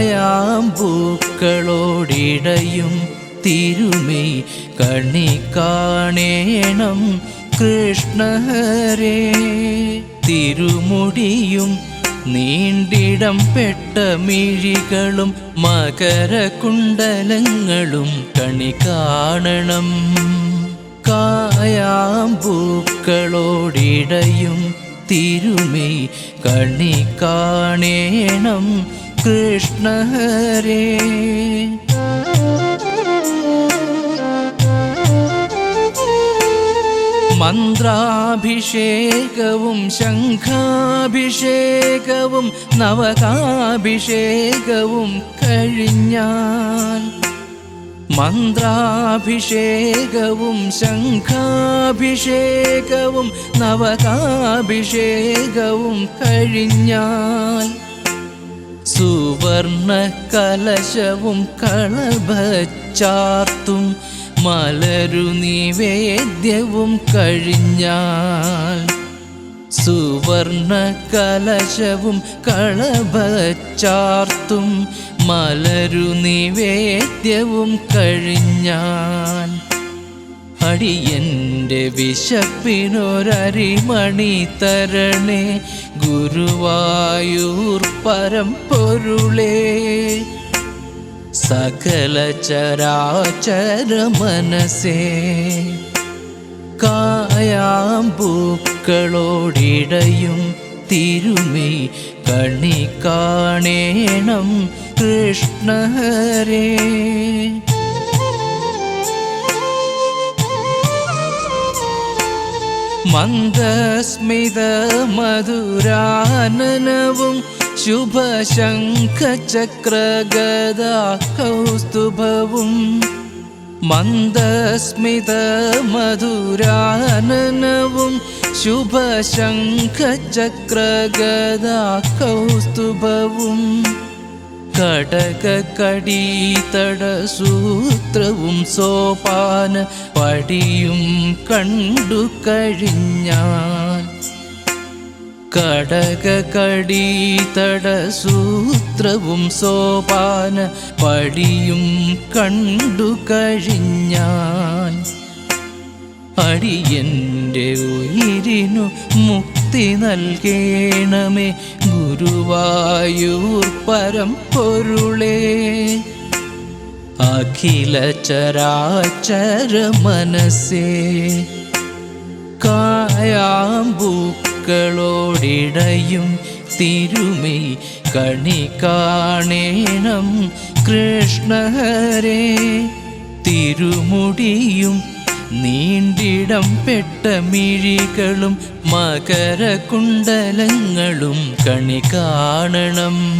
കായാമ്പൂക്കളോടിടയും തിരുമേ കണി കാണേണം കൃഷ്ണഹരേ. തിരുമുടിയും നീണ്ടിടം പെട്ട മിഴികളും മകരകുണ്ടലങ്ങളും കണി കാണണം. കായാമ്പൂക്കളോടിടയും തിരുമേ കണി കാണേണം കൃഷ്ണഹരേ. മന്ത്രാഭിഷേകവും ശംഖാഭിഷേകവും നവകാഭിഷേകവും കഴിഞ്ഞാൽ മന്ത്രാഭിഷേകവും ശംഖാഭിഷേകവും നവകാഭിഷേകവും കഴിഞ്ഞാൽ സുവർണ കലശവും കളഭച്ചാർത്തും മലരു നിവേദ്യവും കഴിഞ്ഞാൽ സുവർണ കലശവും കളഭച്ചാർത്തും മലരു നിവേദ്യവും കഴിഞ്ഞാൽ അടിയന്റെ വിശപ്പിനൊരരിമണി തരണേ ഗുരുവായൂർ പരമ്പൊരുളേ. സകല ചരാചര മനസ്സേ കായാമ്പൂക്കളോടിടയും തിരുമി കണി കാണേണം കൃഷ്ണഹരേ. മന്ദസ്മിത മധുരാനനവും ശുഭശംഖചക്രഗദാ കൗസ്തുഭവും. മന്ദസ്മിത മധുരാനനവും ശുഭശംഖചക്രഗദാ കൗസ്തുഭവും. കടകടീതട സൂത്രവും സോപാന പടിയും കണ്ടു കഴിഞ്ഞാൽ. കടകടീതട സൂത്രവും സോപാന പടിയും കണ്ടു കഴിഞ്ഞാൽ. അടിയന്റെ ഉയിരിനു മുക്തി നൽകേണമേ ഗുരുവായൂർ പരമ്പൊരുളേ. അഖില ചരാചര മനസ്സേ. കായാമ്പൂക്കളോടിടയും തിരുമൈ. കണി കാണേണം കൃഷ്ണഹരേ. തിരുമുടിയും നീണ്ടിടം പെട്ട മിഴികളും മകരകുണ്ടലങ്ങളും കണി കാണണം.